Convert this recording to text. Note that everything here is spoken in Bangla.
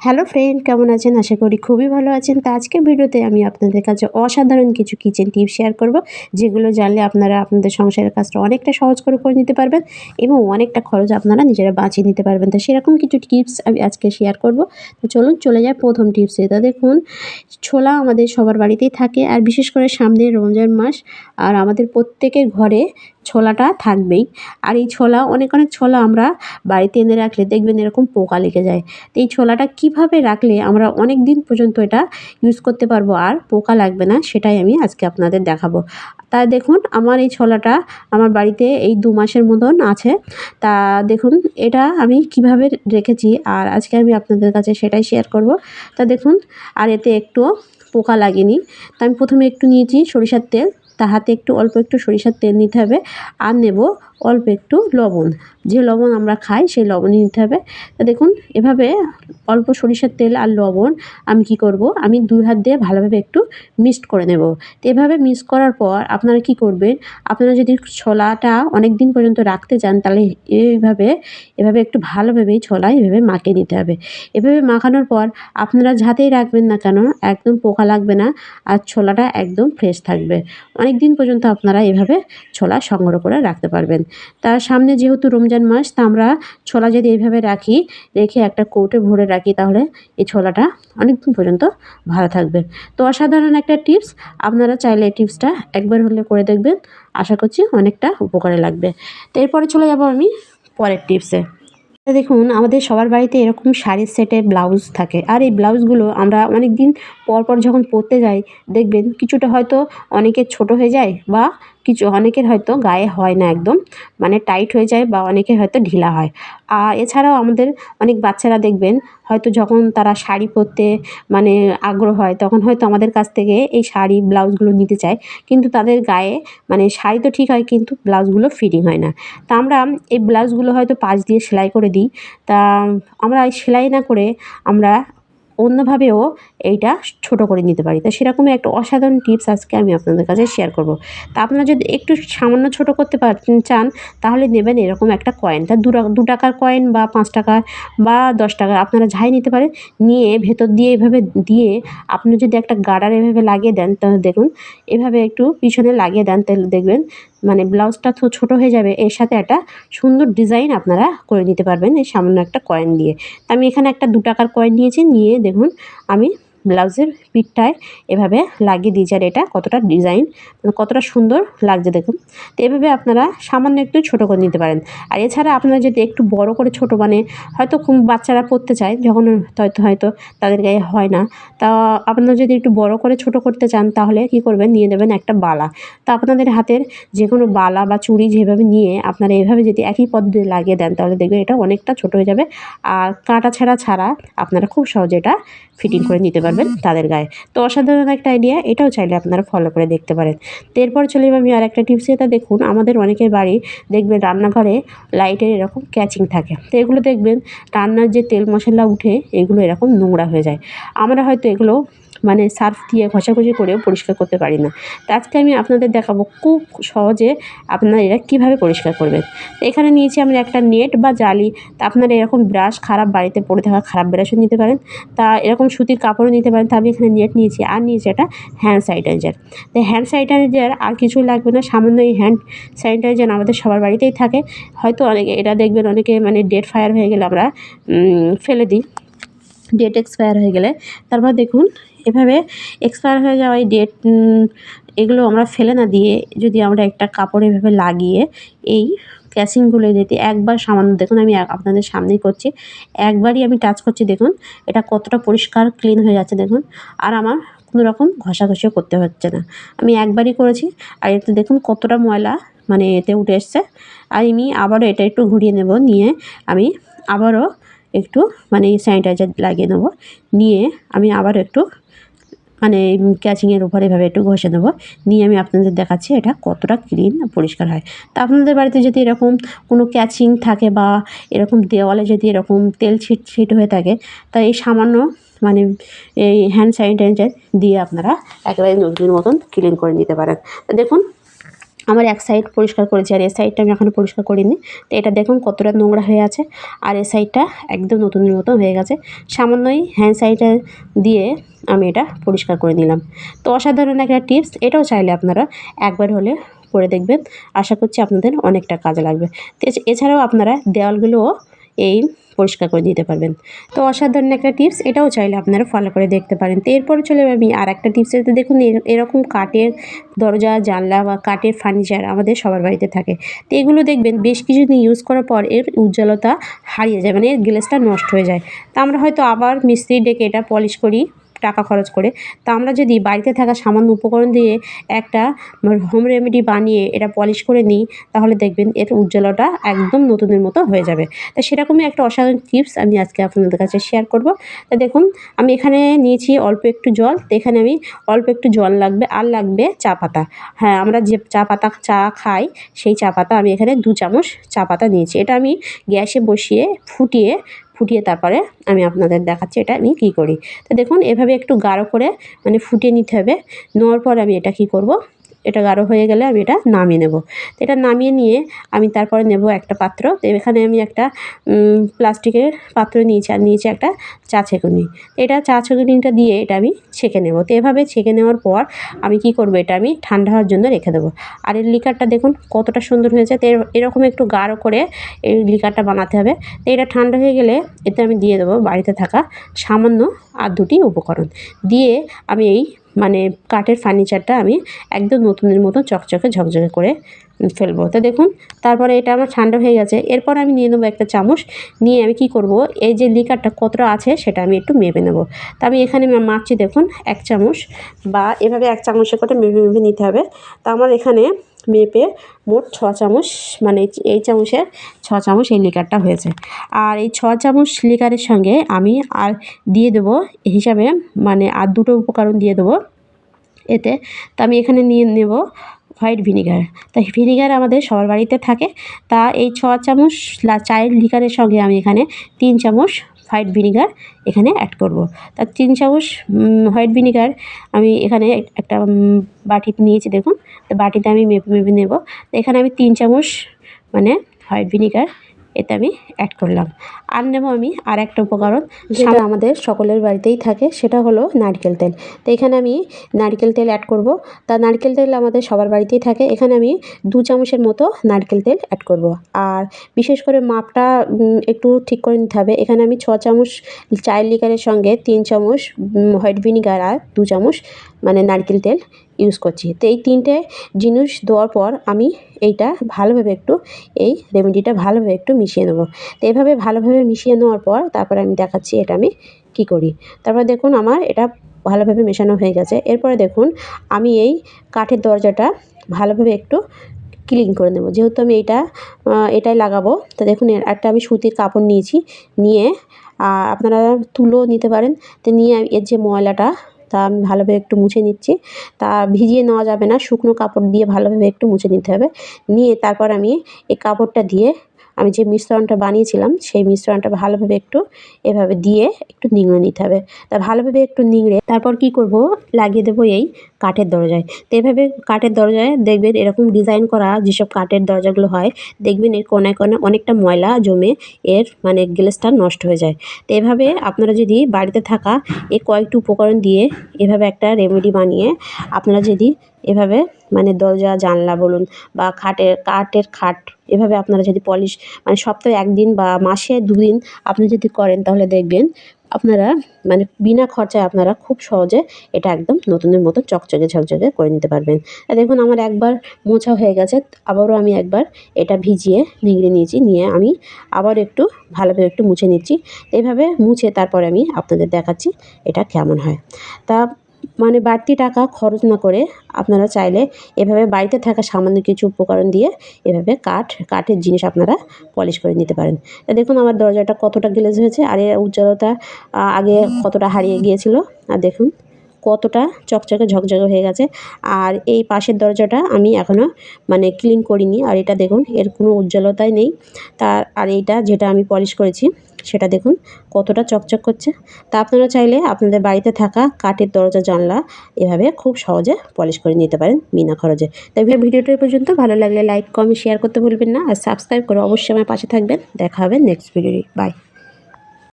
হ্যালো ফ্রেন্ড, কেমন আছেন? আশা করি খুবই ভালো আছেন। তা আজকের ভিডিওতে আমি আপনাদের কাছে অসাধারণ কিছু কিচেন টিপস শেয়ার করব, যেগুলো জানলে আপনারা আপনাদের সংসারের কাজটা অনেকটা সহজ করে করে নিতে পারবেন এবং অনেকটা খরচ আপনারা নিজেরা বাঁচিয়ে নিতে পারবেন। তো সেরকম কিছু টিপস আমি আজকে শেয়ার করব। তো চলুন চলে যায় প্রথম টিপসে তা দেখুন, ছোলা আমাদের সবার বাড়িতেই থাকে, আর বিশেষ করে সামনে রমজান মাস, আর আমাদের প্রত্যেকের ঘরে ছোলাটা থাকবেই। আর এই ছোলা, অনেক অনেক ছোলা আমরা বাড়িতে এনে রাখলে দেখবেন এরকম পোকা লেগে যায়। তো এই ছোলাটা কীভাবে রাখলে আমরা অনেক দিন পর্যন্ত এটা ইউজ করতে পারব আর পোকা লাগবে না, সেটাই আমি আজকে আপনাদের দেখাবো। তা দেখুন, আমার এই ছোলাটা আমার বাড়িতে এই দু মাসের মতন আছে। তা দেখুন, এটা আমি কীভাবে রেখেছি আর আজকে আমি আপনাদের কাছে সেটাই শেয়ার করব। তা দেখুন, আর এতে একটু পোকা লাগেনি। তা আমি প্রথমে একটু নিয়েছি সরিষার তেল। তা হাতে একটু অল্প একটু সরিষার তেল নিতে হবে আর নেব অল্প একটু লবণ। যে লবণ আমরা খাই সেই লবণই নিতে হবে। দেখুন, এভাবে অল্প সরিষার তেল আর লবণ আমি কি করব? আমি দুই হাত দিয়ে ভালোভাবে একটু মিক্সড করে নেব। তো এভাবে মিক্স করার পর আপনারা কি করবেন? আপনারা যদি ছোলাটা অনেক দিন পর্যন্ত রাখতে চান, তাহলে এইভাবে, এভাবে একটু ভালোভাবে এই ছোলা এভাবে মাখিয়ে নিতে হবে। এভাবে মাখানোর পর আপনারা যাতেই রাখবেন না কেন, একদম পোকা লাগবে না আর ছোলাটা একদম ফ্রেশ থাকবে। অনেক দিন পর্যন্ত আপনারা এভাবে ছোলা সংগ্রহ করে রাখতে পারবেন। তার সামনে যেহেতু রমজান মাস, তা আমরা ছোলা যদি এইভাবে রাখি, রেখে একটা কৌটে ভরে রাখি, তাহলে এই ছোলাটা অনেক দিন পর্যন্ত ভালো থাকবে। তো অসাধারণ একটা টিপস, আপনারা চাইলে এই টিপসটা একবার হলে করে দেখবেন। আশা করছি অনেকটা উপকারে লাগবে। তো এরপরে চলে যাব আমি পরের টিপসে। দেখুন, আমাদের সবার বাড়িতে এরকম শাড়ির সেটে ব্লাউজ থাকে। আর এই ব্লাউজগুলো আমরা অনেক দিন পর পর যখন পরতে যাই, দেখবেন কিছুটা হয়তো অনেকের ছোট হয়ে যায় বা কিছু অনেকের হয়তো গায়ে হয় না একদম মানে টাইট হয়ে যায় বা অনেকের হয়তো ঢিলা হয়। আর এছাড়াও আমাদের অনেক বাচ্চারা দেখবেন, হয়তো যখন তারা শাড়ি পরতে মানে আগ্রহ হয়, তখন হয়তো আমাদের কাছ থেকে এই শাড়ি, ব্লাউজগুলো নিতে চায়। কিন্তু তাদের গায়ে মানে শাড়ি তো ঠিক হয়, কিন্তু ব্লাউজগুলো ফিটিং হয় না। তা আমরা এই ব্লাউজগুলো হয়তো পাশ দিয়ে সেলাই করে দিই। তা আমরা সেলাই না করে আমরা অন্যভাবেও এইটা ছোট করে নিতে পারি। তো সেরকমই একটা অসাধারণ টিপস আজকে আমি আপনাদের কাছে শেয়ার করব। তা আপনারা যদি একটু সামান্য ছোট করতে চান, তাহলে নেবেন এরকম একটা কয়েন তা দু টাকার কয়েন বা পাঁচ টাকার বা দশ টাকার আপনারা যাই নিতে পারেন, নিয়ে ভেতর দিয়ে এভাবে দিয়ে আপনি যদি একটা গার্ডার এভাবে লাগিয়ে দেন, তাহলে দেখুন, এভাবে একটু পিছনে লাগিয়ে দেন, তাহলে দেখবেন মানে ব্লাউজটা ছোটো হয়ে যাবে, এর সাথে একটা সুন্দর ডিজাইন আপনারা করে নিতে পারবেন। এই সামান্য একটা কয়েন দিয়ে। আমি এখানে একটা দু টাকার কয়েন নিয়েছি, নিয়ে দেখুন আমি ব্লাউজের পিঠটায় এভাবে লাগিয়ে দিয়েছি আর এটা কতটা ডিজাইন কতটা সুন্দর লাগছে দেখুন। তো এভাবে আপনারা সামান্য একটু ছোটো করে নিতে পারেন। আর এছাড়া আপনারা যদি একটু বড় করে ছোট মানে হয়তো বাচ্চারা পড়তে চায়, যখন হয়তো হয়তো তাদের গায়ে হয় না, তা আপনারা যদি একটু বড় করে ছোট করতে চান, তাহলে কি করবেন? নিয়ে নেবেন একটা বালা। তা আপনাদের হাতের যে কোনো বালা বা চুড়ি যেভাবে নিয়ে আপনারা এভাবে যদি একই পদ্ধতি লাগিয়ে দেন, তাহলে দেখবেন এটা অনেকটা ছোট হয়ে যাবে। আর কাঁটা ছাড়া ছাড়া আপনারা খুব সহজে এটা ফিটিং করে নিতে পারবেন। তাদের গায়ে। তো অসাধারণ একটা আইডিয়া এটাও চাইলে আপনারা ফলো করে দেখতে পারেন। এরপর চলে আমি আর একটা টিপস এটা দেখুন, আমাদের অনেকের বাড়ি দেখবেন রান্নাঘরে লাইটের এরকম ক্যাচিং থাকে। তো এগুলো দেখবেন রান্নার যে তেল মশলা উঠে, এগুলো এরকম নোংরা হয়ে যায়। আমরা হয়তো এগুলো মানে সার্ফ দিয়ে ঘষাঘষি করেও পরিষ্কার করতে পারি না। তো আজকে আমি আপনাদের দেখাবো খুব সহজে আপনারা এরা কীভাবে পরিষ্কার করবেন। এখানে নিয়েছি আমরা একটা নেট বা জালি। তা আপনারা এরকম ব্রাশ খারাপ বাড়িতে পড়ে থাকা খারাপ ব্রাশও নিতে পারেন। তা এরকম সুতির কাপড়ও নিতে পারেন। তা আমি এখানে নেট নিয়েছি আর নিয়েছি একটা হ্যান্ড স্যানিটাইজার তো হ্যান্ড স্যানিটাইজার আর কিছুই লাগবে না। সামান্য এই হ্যান্ড স্যানিটাইজার আমাদের সবার বাড়িতেই থাকে। হয়তো অনেকে, এটা দেখবেন অনেকে মানে ডেট ফায়ার হয়ে গেলে আমরা ফেলে দিই। ডেট এক্সপায়ার হয়ে গেলে। তারপর দেখুন এভাবে এক্সপায়ার হয়ে যাওয়া এই ডেট এগুলো আমরা ফেলে না দিয়ে যদি আমরা একটা কাপড় এভাবে লাগিয়ে এই ক্যাসিংগুলো দিতে, একবার সামান্য, দেখুন আমি আপনাদের সামনেই করছি, একবারই আমি টাচ করছি, দেখুন, এটা কতটা পরিষ্কার ক্লিন হয়ে যাচ্ছে, দেখুন, আর আমার কোনো রকম ঘষাঘষিও করতে হচ্ছে না। আমি একবারই করেছি, আর এতে দেখুন কতটা ময়লা মানে এতে উঠে এসছে, আর আমি আবারও এটা একটু ঘুরিয়ে নেব, নিয়ে আমি আবারও একটু মানে স্যানিটাইজার লাগিয়ে নেব, নিয়ে আমি আবার একটু মানে ক্যাচিংয়ের উপর এভাবে একটু ঘষে দেবো নিয়ে আমি আপনাদের দেখাচ্ছি এটা কতটা ক্লিন পরিষ্কার হয়। তা আপনাদের বাড়িতে যদি এরকম কোনো ক্যাচিং থাকে বা এরকম দেওয়ালে যদি এরকম তেল ছিট ছিট হয়ে থাকে, তা এই সামান্য মানে এই হ্যান্ড স্যানিটাইজার দিয়ে আপনারা একেবারে নতুন মতন ক্লিন করে নিতে পারেন। দেখুন আমার এক সাইড পরিষ্কার করেছি আর এ সাইডটা আমি এখনও পরিষ্কার করিনি। তো এটা দেখুন কতটা নোংরা হয়ে আছে। আর এ সাইডটা একদম নতুনের মতো হয়ে গেছে। সামান্যই হ্যান্ড সাইডটা দিয়ে আমি এটা পরিষ্কার করে নিলাম। তো অসাধারণ একটা টিপস এটাও চাইলে আপনারা একবার হলে করে দেখবেন। আশা করছি আপনাদের অনেকটা কাজে লাগবে। তো এছাড়াও আপনারা দেওয়ালগুলোও এই পরিষ্কার করে দিতে পারবেন। তো অসাধারণ একটা টিপস এটাও চাইলে আপনারা ফলো করে দেখতে পারেন। তো এরপরে চলে আমি আর একটা টিপস এতে দেখুন, এর- এরকম কাঠের দরজা, জানলা বা কাঠের ফার্নিচার আমাদের সবার বাড়িতে থাকে। তো এগুলো দেখবেন, বেশ কিছুদিন ইউজ করার পর এর উজ্জ্বলতা হারিয়ে যায় মানে এর গ্লেসটা নষ্ট হয়ে যায়। তা আমরা হয়তো আবার মিস্ত্রি ডেকে এটা পলিশ করি। টাকা খরচ করে। তা আমরা যদি বাড়িতে থাকা সামান্য উপকরণ দিয়ে একটা হোম রেমেডি বানিয়ে এটা পলিশ করে নিই, তাহলে দেখবেন এর উজ্জ্বলতা একদম নতুনের মতো হয়ে যাবে। তা সেরকমই একটা অসাধারণ টিপস আমি আজকে আপনাদের কাছে শেয়ার করব। তা দেখুন, আমি এখানে নিয়েছি অল্প একটু জল। তো এখানে আমি অল্প একটু জল লাগবে, আর লাগবে চা পাতা। হ্যাঁ আমরা যে চা পাতা, চা খাই, সেই চা পাতা আমি এখানে দু চামচ চা পাতা নিয়েছি। এটা আমি গ্যাসে বসিয়ে ফুটিয়ে ফুটিয়ে তারপরে আমি আপনাদের দেখাচ্ছি এটা আমি কী করি। তো দেখুন, এভাবে একটু গাঢ় করে মানে ফুটিয়ে নিতে হবে। নেওয়ার পর আমি এটা কী করব? এটা গাঢ় হয়ে গেলে আমি এটা নামিয়ে নেব। তো এটা নামিয়ে নিয়ে আমি তারপরে নেব একটা পাত্র। তো এখানে আমি একটা প্লাস্টিকের পাত্র নিয়েছি আর নিয়েছি একটা চা ছেঁকুনি। এটা চা ছেঁকুনিটা দিয়ে এটা আমি ছেঁকে নেব। তো এভাবে ছেঁকে নেওয়ার পর আমি কি করব, এটা আমি ঠান্ডা হওয়ার জন্য রেখে দেবো। আর এর লিকারটা দেখুন কতটা সুন্দর হয়েছে। তো এর- এরকম একটু গাঢ় করে এই লিকারটা বানাতে হবে। তো এটা ঠান্ডা হয়ে গেলে এতে আমি দিয়ে দেবো বাড়িতে থাকা সামান্য আর দুটি উপকরণ। দিয়ে আমি এই মানে কাঠের ফার্নিচারটা আমি একদম নতুনের মতো চকচকে ঝকঝকে করে ফেলব। তো দেখুন, তারপরে এটা আমার ঠান্ডা হয়ে গেছে। এরপর আমি নিয়ে নেব একটা চামচ। নিয়ে আমি কি করব? এই যে লিকারটা কতটা আছে সেটা আমি একটু মেপে নেব। তা আমি এখানে মারছি দেখুন, এক চামচ বা এভাবে এক চামচে করে মেপে মেপে নিতে হবে। তা আমার এখানে মেপে মোট ছ চামচ মানে এই- চামচের ছ চামচ এই লিকারটা হয়েছে। আর এই ছ চামচ লিকারের সঙ্গে আমি আর দিয়ে দেবো হিসাবে মানে আর দুটো উপকরণ দিয়ে দেবো। এতে তা আমি এখানে নিয়ে নেব হোয়াইট ভিনিগার। তাই ভিনিগার আমাদের সবার বাড়িতে থাকে। তা এই ছ চামচ চায়ের লিকারের সঙ্গে আমি এখানে তিন চামচ হোয়াইট ভিনিগার এখানে অ্যাড করব। তা তিন চামচ হোয়াইট ভিনিগার আমি এখানে একটা বাটি নিয়েছি দেখুন। তো বাটিতে আমি মেপে মেপে নেব। এখানে আমি তিন চামচ মানে হোয়াইট ভিনিগার এতে আমি অ্যাড করলাম। আর নেব আমি আর একটা উপকরণ। যেটা আমাদের সকলের বাড়িতেই থাকে সেটা হলো নারকেল তেল। তো এখানে আমি নারকেল তেল অ্যাড করব। তা নারকেল তেল আমাদের সবার বাড়িতেই থাকে। এখানে আমি দু চামচের মতো নারকেল তেল অ্যাড করব। আর বিশেষ করে মাপটা একটু ঠিক করে নিতে হবে। এখানে আমি ছ চামচ চায়ের লিকারের সঙ্গে তিন চামচ হোয়াইট ভিনিগার আর দু চামচ মানে নারকেল তেল ইউজ করছি। তো এই তিনটে জিনিস দেওয়ার পর আমি এইটা ভালোভাবে একটু এই রেমেডিটা ভালোভাবে একটু মিশিয়ে নেব। তো এভাবে ভালোভাবে মিশিয়ে নেওয়ার পর তারপরে আমি দেখাচ্ছি এটা আমি কী করি। তারপর দেখুন আমার এটা ভালোভাবে মেশানো হয়ে গেছে। এরপরে দেখুন আমি এই কাঠের দরজাটা ভালোভাবে একটু ক্লিন করে নেব। যেহেতু আমি এটা এটাই লাগাবো, তো দেখুন একটা আমি সুতির কাপড় নিয়েছি, নিয়ে আপনারা তুলো নিতে পারেন। তো নিয়ে এর যে ময়লাটা, তা আমি ভালোভাবে একটু মুছে নিচ্ছি। তা ভিজিয়ে নেওয়া যাবে না, শুকনো কাপড় দিয়ে ভালোভাবে একটু মুছে নিতে হবে। নিয়ে তারপর আমি এই কাপড়টা দিয়ে আমি যে মিশ্রণটা বানিয়েছিলাম, সেই মিশ্রণটা ভালোভাবে একটু এভাবে দিয়ে একটু নিংড়ে নিতে হবে। তা ভালোভাবে একটু নিংড়ে, তারপর কি করব? লাগিয়ে দেবো এই কাঠের দরজায়। তো এভাবে কাঠের দরজায় দেখবেন এরকম ডিজাইন করা যেসব কাঠের দরজাগুলো হয়, দেখবেন এর কোনায় কোনায় অনেকটা ময়লা জমে এর মানে গ্লেসটা নষ্ট হয়ে যায়। তো এভাবে আপনারা যদি বাড়িতে থাকা এই কয়েকটি উপকরণ দিয়ে এভাবে একটা রেমেডি বানিয়ে আপনারা যদি এভাবে মানে দরজা, জানলা বলুন বা খাটের, কাঠের খাট এভাবে আপনারা যদি পলিশ মানে সপ্তাহে একদিন বা মাসে দুদিন আপনি যদি করেন তাহলে দেখবেন আপনারা মানে বিনা খরচায় আপনারা খুব সহজে এটা একদম নতুনের মতো চকচকে ঝকঝকে করে নিতে পারবেন। আর দেখুন আমার একবার মোছা হয়ে গেছে, আবারও আমি একবার এটা ভিজিয়ে নিংড়ে নিয়েছি, নিয়ে আমি আবার একটু ভালোভাবে একটু মুছে নিচ্ছি। এইভাবে মুছে তারপরে আমি আপনাদের দেখাচ্ছি এটা কেমন হয়। তা মানে বাড়তি টাকা খরচ না করে আপনারা চাইলে এভাবে বাড়িতে থাকা সামান্য কিছু উপকরণ দিয়ে এভাবে কাঠ, কাঠের জিনিস আপনারা পলিশ করে নিতে পারেন। তা দেখুন আমার দরজাটা কতটা গ্লেজ হয়েছে, আর এর উজ্জ্বলতা আগে কতটা হারিয়ে গিয়েছিল, আর দেখুন। কতটা চকচকে ঝকঝকে হয়ে গেছে। আর এই পাশের দরজাটা আমি এখনও মানে ক্লিন করিনি। আর এটা দেখুন, এর কোনো উজ্জ্বলতাই নেই। তার, আর এইটা যেটা আমি পলিশ করেছি, সেটা দেখুন কতটা চকচক করছে। তা আপনারা চাইলে আপনাদের বাড়িতে থাকা কাঠের দরজা, জানলা এভাবে খুব সহজে পলিশ করে নিতে পারেন বিনা খরচে। তাই ভিডিওটা পর্যন্ত, ভালো লাগলে লাইক কমেন্ট শেয়ার করতে ভুলবেন না। আর সাবস্ক্রাইব করে অবশ্যই আমার পাশে থাকবেন। দেখা হবে নেক্সট ভিডিও বাই